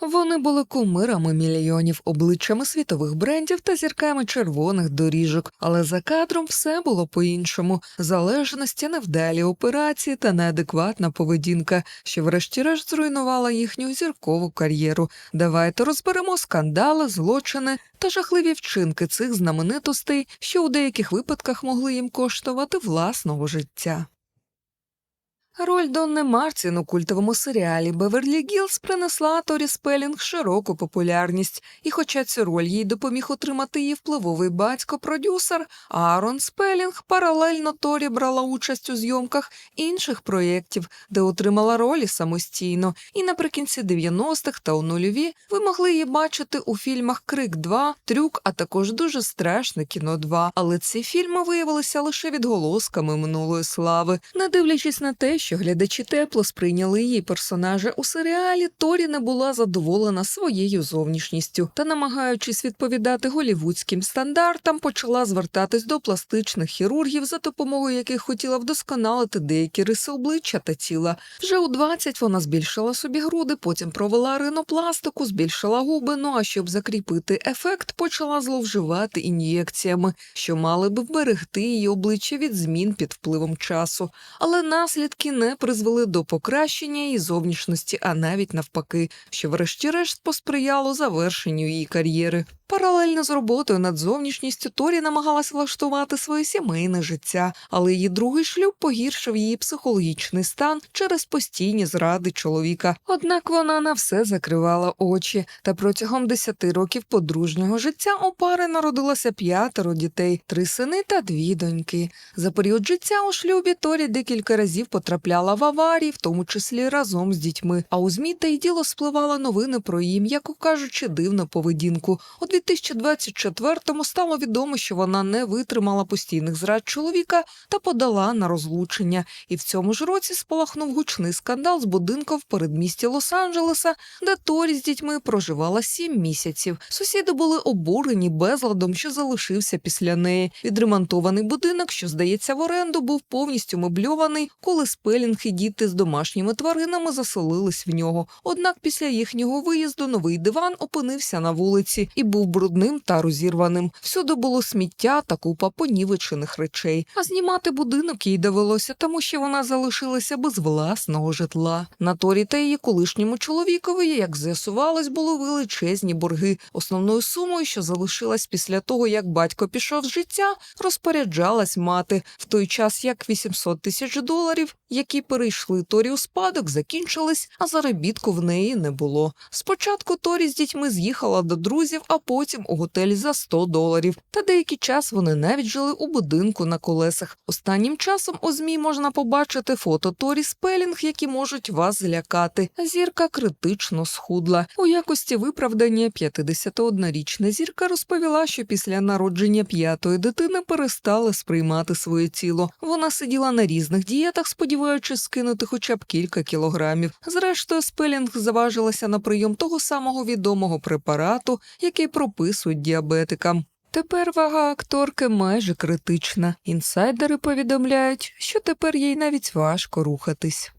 Вони були кумирами мільйонів, обличчями світових брендів та зірками червоних доріжок, але за кадром все було по-іншому: залежності, невдалі операції та неадекватна поведінка, що врешті-решт зруйнувала їхню зіркову кар'єру. Давайте розберемо скандали, злочини та жахливі вчинки цих знаменитостей, що у деяких випадках могли їм коштувати власного життя. Роль Донни Мартін у культовому серіалі Беверлі Гілз принесла Торі Спелінг широку популярність, і хоча цю роль їй допоміг отримати її впливовий батько-продюсер, Аарон Спелінг паралельно Торі брала участь у зйомках інших проєктів, де отримала ролі самостійно, і наприкінці 90-х та у нульові ви могли її бачити у фільмах Крик 2, Трюк, а також дуже страшне кіно 2. Але ці фільми виявилися лише відголосками минулої слави, не дивлячись на те, глядачі тепло сприйняли її персонажа у серіалі, Торі не була задоволена своєю зовнішністю та, намагаючись відповідати голівудським стандартам, почала звертатись до пластичних хірургів, за допомогою яких хотіла вдосконалити деякі риси обличчя та тіла. Вже у 20 вона збільшила собі груди, потім провела ринопластику, збільшила губи. Ну а щоб закріпити ефект, почала зловживати ін'єкціями, що мали би вберегти її обличчя від змін під впливом часу. Але наслідки не призвели до покращення її зовнішності, а навіть навпаки, що врешті-решт посприяло завершенню її кар'єри. Паралельно з роботою над зовнішністю Торі намагалась влаштувати своє сімейне життя, але її другий шлюб погіршив її психологічний стан через постійні зради чоловіка. Однак вона на все закривала очі, та протягом десяти років подружнього життя у пари народилося п'ятеро дітей, три сини та дві доньки. За період життя у шлюбі Торі декілька разів потрапляла в аварії, в тому числі разом з дітьми. А у змі та й діло спливали новини про її, м'яко кажучи, дивну поведінку. 2024-му стало відомо, що вона не витримала постійних зрад чоловіка та подала на розлучення. І в цьому ж році спалахнув гучний скандал з будинком в передмісті Лос-Анджелеса, де Торі з дітьми проживала сім місяців. Сусіди були обурені безладом, що залишився після неї. Відремонтований будинок, що здається в оренду, був повністю мебльований, коли Спелінг і діти з домашніми тваринами заселились в нього. Однак після їхнього виїзду новий диван опинився на вулиці і був брудним та розірваним. Всюди було сміття та купа понівечених речей. А знімати будинок їй довелося, тому що вона залишилася без власного житла. На Торі та її колишньому чоловікові, як з'ясувалось, були величезні борги. Основною сумою, що залишилась після того, як батько пішов з життя, розпоряджалась мати в той час, як 800 тисяч доларів, які перейшли Торі у спадок, закінчились, а заробітку в неї не було. Спочатку Торі з дітьми з'їхала до друзів, а потім у готелі за 100 доларів. Та деякий час вони навіть жили у будинку на колесах. Останнім часом у змі можна побачити фото Торі Спелінг, які можуть вас злякати. Зірка критично схудла. У якості виправдання 51-річна зірка розповіла, що після народження п'ятої дитини перестала сприймати своє тіло. Вона сиділа на різних дієтах, сподіваючись скинути хоча б кілька кілограмів. Зрештою, Спелінг заважилася на прийом того самого відомого препарату, який прописують діабетикам. Тепер вага акторки майже критична. Інсайдери повідомляють, що тепер їй навіть важко рухатись.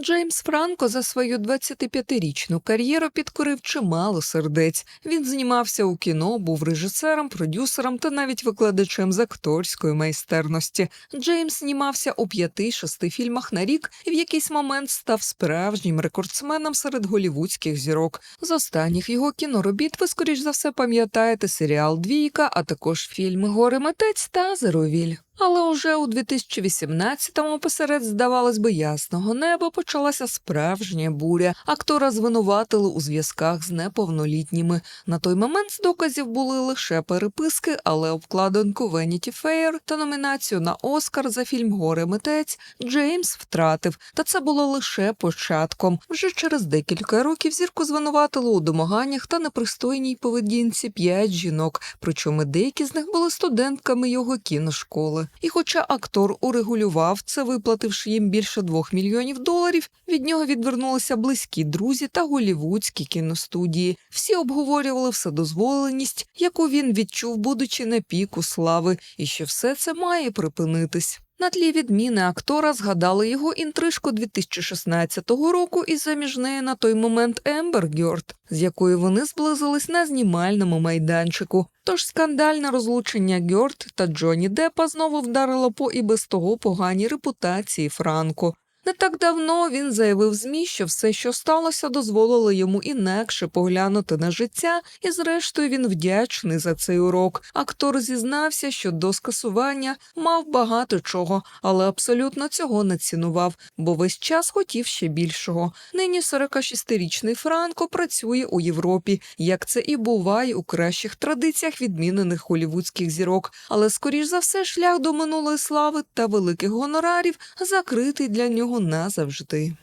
Джеймс Франко за свою 25-річну кар'єру підкорив чимало сердець. Він знімався у кіно, був режисером, продюсером та навіть викладачем з акторської майстерності. Джеймс знімався у п'яти-шести фільмах на рік і в якийсь момент став справжнім рекордсменом серед голівудських зірок. З останніх його кіноробіт ви, скоріш за все, пам'ятаєте серіал Двійка, а також фільми Горе митець та Зеровіль. Але уже у 2018-му посеред, здавалось би, ясного неба почалася справжня буря. Актора звинуватили у зв'язках з неповнолітніми. На той момент з доказів були лише переписки, але обкладинку Vanity Fair та номінацію на Оскар за фільм Горе митець Джеймс втратив. Та це було лише початком. Вже через декілька років зірку звинуватили у домаганнях та непристойній поведінці п'ять жінок, причому деякі з них були студентками його кіношколи. І хоча актор урегулював це, виплативши їм більше двох мільйонів доларів, від нього відвернулися близькі друзі та голівудські кіностудії. Всі обговорювали вседозволеність, яку він відчув, будучи на піку слави, і що все це має припинитись. На тлі відміни актора згадали його інтрижку 2016 року і заміж неї на той момент Ембер Гьорд, з якою вони зблизились на знімальному майданчику. Тож скандальне розлучення Гьорд та Джонні Деппа знову вдарило по і без того поганій репутації Франко. Не так давно він заявив ЗМІ, що все, що сталося, дозволило йому інакше поглянути на життя, і зрештою він вдячний за цей урок. Актор зізнався, що до скасування мав багато чого, але абсолютно цього не цінував, бо весь час хотів ще більшого. Нині 46-річний Франко працює у Європі, як це і буває у кращих традиціях відмінених голівудських зірок. Але скоріш за все шлях до минулої слави та великих гонорарів закритий для нього назавжди.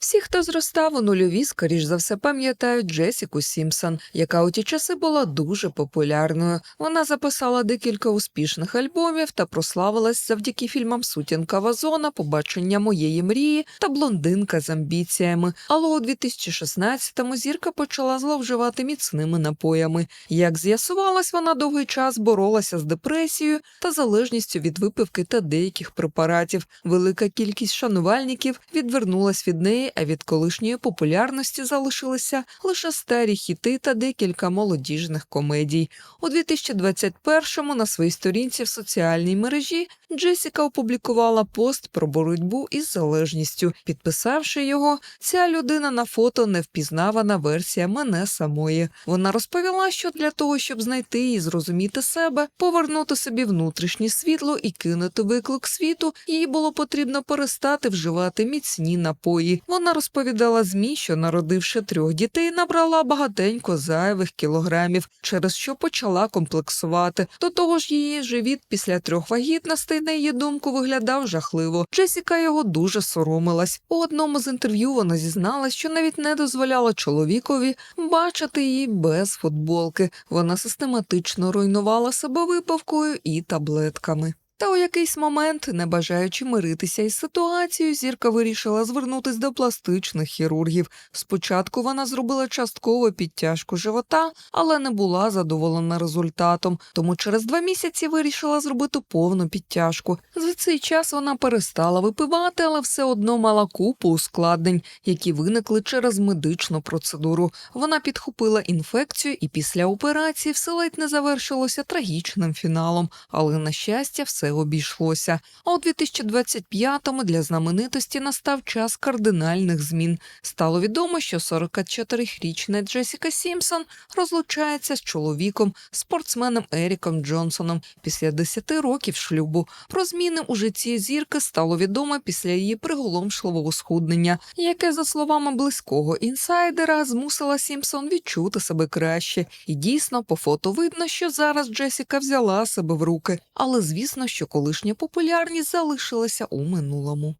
Всі, хто зростав у нульові, скоріш за все пам'ятають Джесіку Сімпсон, яка у ті часи була дуже популярною. Вона записала декілька успішних альбомів та прославилась завдяки фільмам Сутінка Вазона, Побачення моєї мрії та Блондинка з амбіціями. Але у 2016-му зірка почала зловживати міцними напоями. Як з'ясувалось, вона довгий час боролася з депресією та залежністю від випивки та деяких препаратів. Велика кількість шанувальників відвернулась від неї а від колишньої популярності залишилися лише старі хіти та декілька молодіжних комедій. У 2021-му на своїй сторінці в соціальній мережі Джесіка опублікувала пост про боротьбу із залежністю. Підписавши його, ця людина на фото невпізнавана версія мене самої. Вона розповіла, що для того, щоб знайти і зрозуміти себе, повернути собі внутрішнє світло і кинути виклик світу, їй було потрібно перестати вживати міцні напої. Вона розповідала змі, що народивши трьох дітей, набрала багатенько зайвих кілограмів, через що почала комплексувати. До того ж, її живіт після трьох вагітностей, на її думку, виглядав жахливо. Джесіка його дуже соромилась. У одному з інтерв'ю вона зізналась, що навіть не дозволяла чоловікові бачити її без футболки. Вона систематично руйнувала себе випивкою і таблетками. Та у якийсь момент, не бажаючи миритися із ситуацією, зірка вирішила звернутись до пластичних хірургів. Спочатку вона зробила часткову підтяжку живота, але не була задоволена результатом, тому через два місяці вирішила зробити повну підтяжку. За цей час вона перестала випивати, але все одно мала купу ускладнень, які виникли через медичну процедуру. Вона підхопила інфекцію, і після операції все ледь не завершилося трагічним фіналом, але на щастя, все обійшлося. А у 2025-му для знаменитості настав час кардинальних змін. Стало відомо, що 44-річна Джесіка Сімпсон розлучається з чоловіком, спортсменом Еріком Джонсоном після 10 років шлюбу. Про зміни у житті зірки стало відомо після її приголомшливого схуднення, яке, за словами близького інсайдера, змусила Сімпсон відчути себе краще. І дійсно, по фото видно, що зараз Джесіка взяла себе в руки, але звісно, що колишня популярність залишилася у минулому.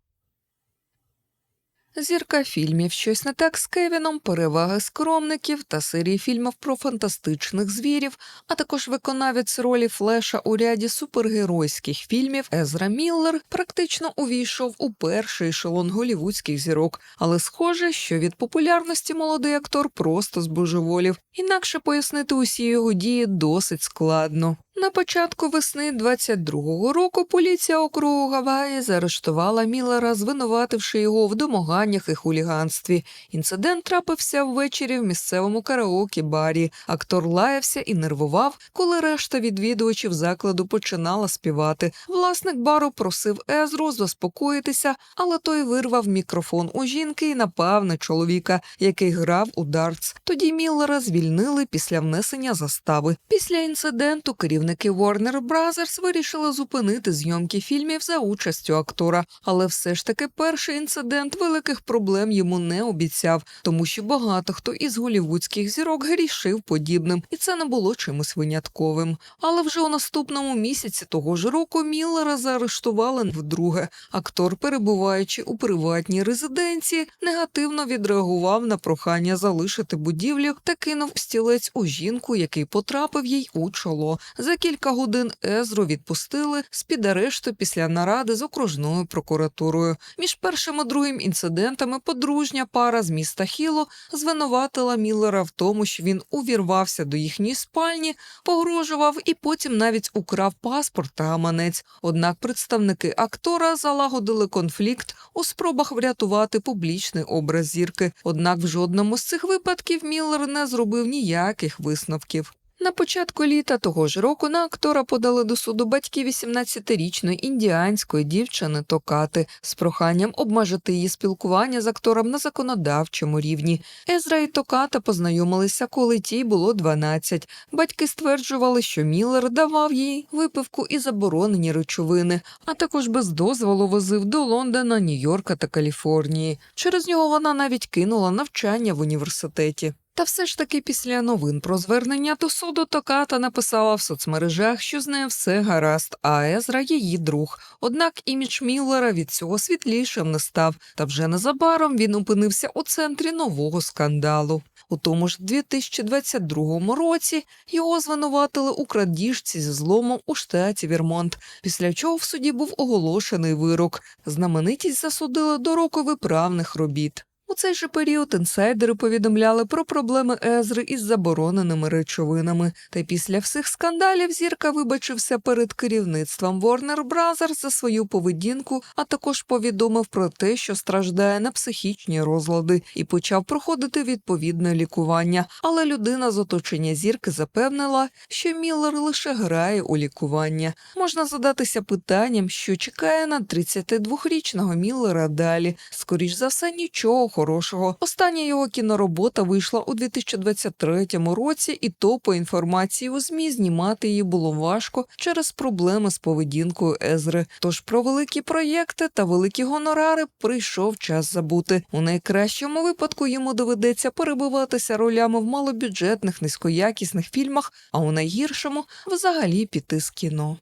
Зірка фільмів Щось не так з Кевіном, переваги скромників та серії фільмів про фантастичних звірів, а також виконавець ролі Флеша у ряді супергеройських фільмів Езра Міллер практично увійшов у перший ешелон голівудських зірок, але схоже, що від популярності молодий актор просто збожеволів. Інакше пояснити усі його дії досить складно. На початку весни 22-го року поліція округу Гаваї заарештувала Міллера, звинувативши його в домаганнях і хуліганстві. Інцидент трапився ввечері в місцевому караоке барі. Актор лаявся і нервував, коли решта відвідувачів закладу починала співати. Власник бару просив Езру заспокоїтися, але той вирвав мікрофон у жінки і напав на чоловіка, який грав у дартс. Тоді Міллера звільнили після внесення застави. Після інциденту керівник Керівники Warner Brothers вирішили зупинити зйомки фільмів за участю актора, але все ж таки перший інцидент великих проблем йому не обіцяв, тому що багато хто із голівудських зірок грішив подібним, і це не було чимось винятковим. Але вже у наступному місяці того ж року Міллера заарештували вдруге. Актор, перебуваючи у приватній резиденції, негативно відреагував на прохання залишити будівлю та кинув стілець у жінку, який потрапив їй у чоло. За кілька годин Езру відпустили з під арешту після наради з окружною прокуратурою. Між першим і другим інцидентами подружня пара з міста Хіло звинуватила Міллера в тому, що він увірвався до їхньої спальні, погрожував і потім навіть украв паспорт та гаманець. Однак представники актора залагодили конфлікт у спробах врятувати публічний образ зірки. Однак в жодному з цих випадків Міллер не зробив ніяких висновків. На початку літа того ж року на актора подали до суду батьки 18-річної індіанської дівчини Токати з проханням обмежити її спілкування з актором на законодавчому рівні. Езра і Токата познайомилися, коли тій було 12. Батьки стверджували, що Міллер давав їй випивку і заборонені речовини, а також без дозволу возив до Лондона, Нью-Йорка та Каліфорнії. Через нього вона навіть кинула навчання в університеті. Та все ж таки після новин про звернення до суду Токата написала в соцмережах, що з нею все гаразд, а Езра її друг. Однак імідж Міллера від цього світлішим не став, та вже незабаром він опинився у центрі нового скандалу. У тому ж 2022 році його звинуватили у крадіжці зі зломом у штаті Вірмонт, після чого в суді був оголошений вирок. Знаменитість засудили до року виправних робіт. У цей же період інсайдери повідомляли про проблеми Езри із забороненими речовинами. Та після всіх скандалів зірка вибачився перед керівництвом Warner Brothers за свою поведінку, а також повідомив про те, що страждає на психічні розлади, і почав проходити відповідне лікування. Але людина з оточення зірки запевнила, що Міллер лише грає у лікування. Можна задатися питанням, що чекає на 32-річного Міллера далі. Скоріш за все, нічого хорошого. Остання його кіноробота вийшла у 2023 році, і то по інформації у змі знімати її було важко через проблеми з поведінкою Езри. Тож про великі проєкти та великі гонорари прийшов час забути. У найкращому випадку йому доведеться перебиватися ролями в малобюджетних низькоякісних фільмах, а у найгіршому взагалі піти з кіно.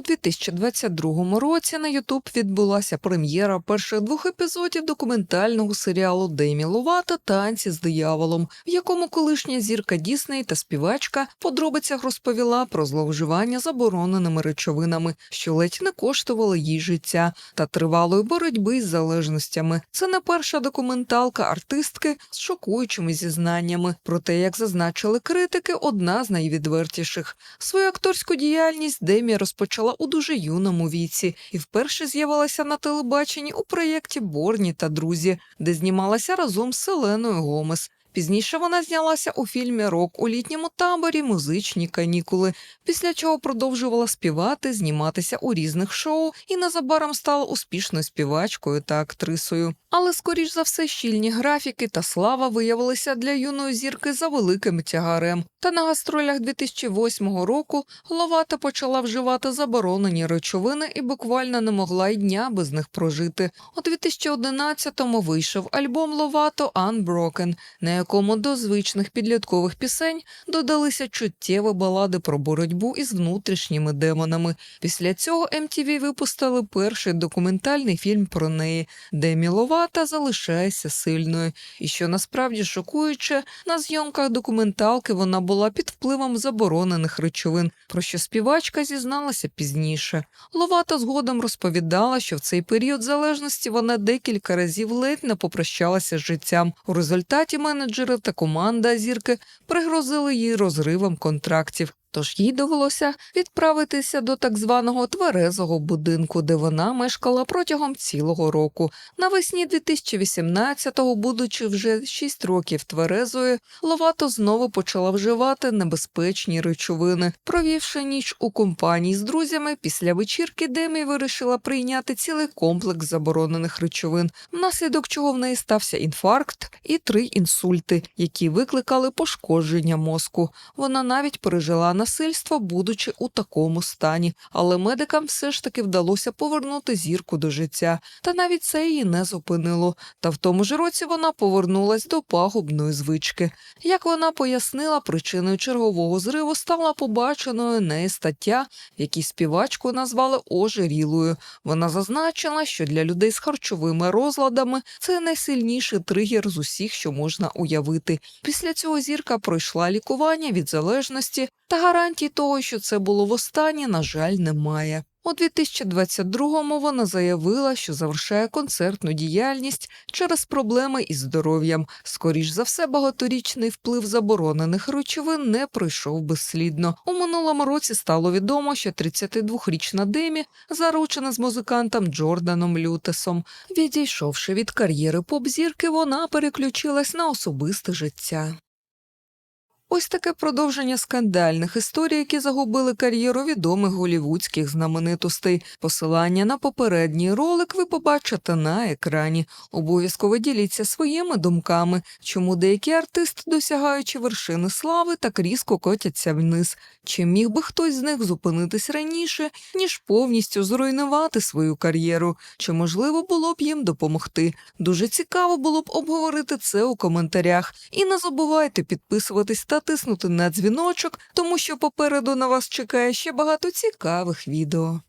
У 2022 році на Ютуб відбулася прем'єра перших двох епізодів документального серіалу Демі Ловата Танці з дияволом, в якому колишня зірка Дісней та співачка в подробицях розповіла про зловживання забороненими речовинами, що ледь не коштували їй життя та тривалої боротьби із залежностями. Це не перша документалка артистки з шокуючими зізнаннями. Проте, як зазначили критики, одна з найвідвертіших. Свою акторську діяльність Демі розпочала у дуже юному віці і вперше з'явилася на телебаченні у проєкті Борні та друзі, де знімалася разом з Селеною Гомес. Пізніше вона знялася у фільмі Рок у літньому таборі Музичні канікули, після чого продовжувала співати, зніматися у різних шоу і незабаром стала успішною співачкою та актрисою. Але, скоріш за все, щільні графіки та слава виявилися для юної зірки за великим тягарем. Та на гастролях 2008 року Ловата почала вживати заборонені речовини і буквально не могла й дня без них прожити. У 2011-му вийшов альбом Ловато Unbroken, на якому до звичних підліткових пісень додалися чуттєві балади про боротьбу із внутрішніми демонами. Після цього MTV випустили перший документальний фільм про неї, де Міловата залишається сильною. І що насправді шокуюче, на зйомках документалки вона була під впливом заборонених речовин, про що співачка зізналася пізніше. Ловата згодом розповідала, що в цей період залежності вона декілька разів ледь не попрощалася з життям. У результаті менеджери та команда зірки пригрозили їй розривом контрактів. Тож їй довелося відправитися до так званого тверезого будинку, де вона мешкала протягом цілого року. Навесні 2018-го, будучи вже 6 років тверезою, Ловато знову почала вживати небезпечні речовини. Провівши ніч у компанії з друзями, після вечірки Демі вирішила прийняти цілий комплекс заборонених речовин, внаслідок чого в неї стався інфаркт і три інсульти, які викликали пошкодження мозку. Вона навіть пережила насильства, будучи у такому стані, але медикам все ж таки вдалося повернути зірку до життя, та навіть це її не зупинило. Та в тому ж році вона повернулась до пагубної звички. Як вона пояснила, причиною чергового зриву стала побаченою нею стаття, в якій співачку назвали ожирілою. Вона зазначила, що для людей з харчовими розладами це найсильніший тригер з усіх, що можна уявити. Після цього зірка пройшла лікування від залежності, та гарантій того, що це було востаннє, на жаль, немає. У 2022-му вона заявила, що завершає концертну діяльність через проблеми із здоров'ям. Скоріш за все, багаторічний вплив заборонених речовин не пройшов безслідно. У минулому році стало відомо, що 32-річна Демі заручена з музикантом Джорданом Лютесом. Відійшовши від кар'єри поп-зірки, вона переключилась на особисте життя. Ось таке продовження скандальних історій, які загубили кар'єру відомих голівудських знаменитостей. Посилання на попередній ролик ви побачите на екрані. Обов'язково діліться своїми думками, чому деякі артисти, досягаючи вершини слави, так різко котяться вниз. Чи міг би хтось з них зупинитись раніше, ніж повністю зруйнувати свою кар'єру? Чи можливо було б їм допомогти? Дуже цікаво було б обговорити це у коментарях. І не забувайте підписуватись та тиснути на дзвіночок, тому що попереду на вас чекає ще багато цікавих відео.